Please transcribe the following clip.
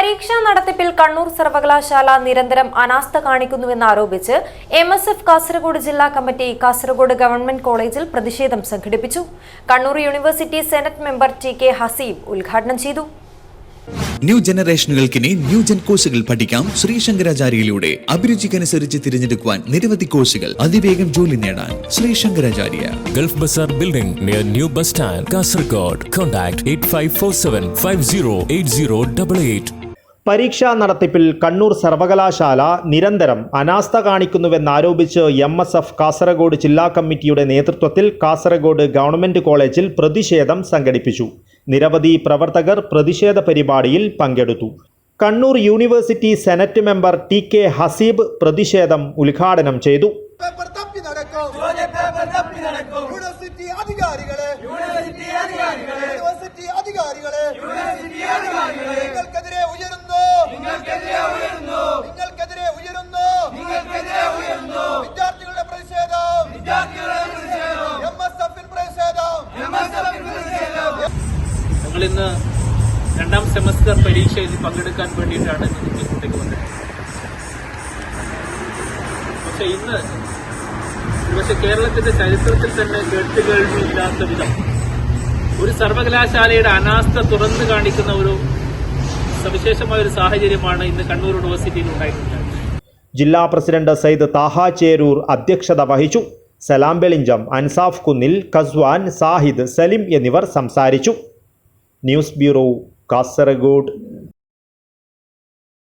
പരീക്ഷാ നടത്തിപ്പിൽ കണ്ണൂർ സർവകലാശാല നിരന്തരം അനാസ്ഥ കാണിക്കുന്നുവെന്നാരോപിച്ച് എം എസ് എഫ് കാസർഗോഡ് ജില്ലാ കമ്മിറ്റി കാസർഗോഡ് ഗവൺമെന്റ് കോളേജിൽ പ്രതിഷേധം സംഘടിപ്പിച്ചു Kannur university senate member T K Haseeb ഉദ്ഘാടനം ചെയ്തു ന്യൂ ജനറേഷനുകൾക്കിനി ന്യൂ ജൻ കോഴ്സുകൾ പഠിക്കാം ശ്രീശങ്കരാചാര്യയിലൂടെ അഭിരുചിക്കനുസരിച്ച് തിരഞ്ഞെടുക്കുവാൻ നിരവധി കോഴ്സുകൾ അതിവേഗം ജോലി നേടാൻ Sree Sankaracharya Gulf Bazaar Building near New Bus Stand, Kasargod. Contact 8547 508088. പരീക്ഷാ നടത്തിപ്പിൽ കണ്ണൂർ സർവകലാശാല നിരന്തരം അനാസ്ഥ കാണിക്കുന്നുവെന്നാരോപിച്ച് എം എസ് എഫ് കാസർഗോഡ് ജില്ലാ കമ്മിറ്റിയുടെ നേതൃത്വത്തിൽ കാസർഗോഡ് ഗവൺമെന്റ് കോളേജിൽ പ്രതിഷേധം സംഘടിപ്പിച്ചു. നിരവധി പ്രവർത്തകർ പ്രതിഷേധ പരിപാടിയിൽ പങ്കെടുത്തു. Kannur university senate member T K Haseeb പ്രതിഷേധം ഉദ്ഘാടനം ചെയ്തു നിങ്ങൾക്കെതിരെ ഉയരുന്നു നിങ്ങൾക്കെതിരെ ഉയരുന്നു നിങ്ങൾക്കെതിരെ ഉയരുന്നു നിങ്ങൾക്കെതിരെ ഉയരുന്നു വിദ്യാർത്ഥികളുടെ പ്രതിഷേധം വിദ്യാർത്ഥികളുടെ പ്രതിഷേധം എം എസ് എഫിൽ പ്രതിഷേധം എം എസ് എഫിൽ പ്രതിഷേധം ഞങ്ങൾ ഇന്ന് രണ്ടാം സെമസ്റ്റർ പരീക്ഷയിൽ പങ്കെടുക്കാൻ വേണ്ടിയിട്ടാണ് ഇങ്ങോട്ടേക്ക് വന്നത്. പക്ഷെ ഇന്ന് പക്ഷെ കേരളത്തിന്റെ ചരിത്രത്തിൽ തന്നെ കേട്ടുകേൾവിയില്ലാത്ത വിധം ഒരു സർവകലാശാലയുടെ അനാസ്ഥ തുറന്നു കാണിക്കുന്ന ഒരു സവിശേഷമായ ഒരു സാഹചര്യമാണ് ഇന്ന് കണ്ണൂർ യൂണിവേഴ്സിറ്റിയിൽ ഉണ്ടായിട്ടുള്ളത് ജില്ലാ പ്രസിഡന്റ് സയ്യിദ് താഹ ചേരൂർ അധ്യക്ഷത വഹിച്ചു. സലാം വെളിഞ്ചം അൻസാഫ് കുന്നിൽ കസ്വാൻ സാഹിദ് സലിം എന്നിവർ സംസാരിച്ചു. News bureau Kasaragod.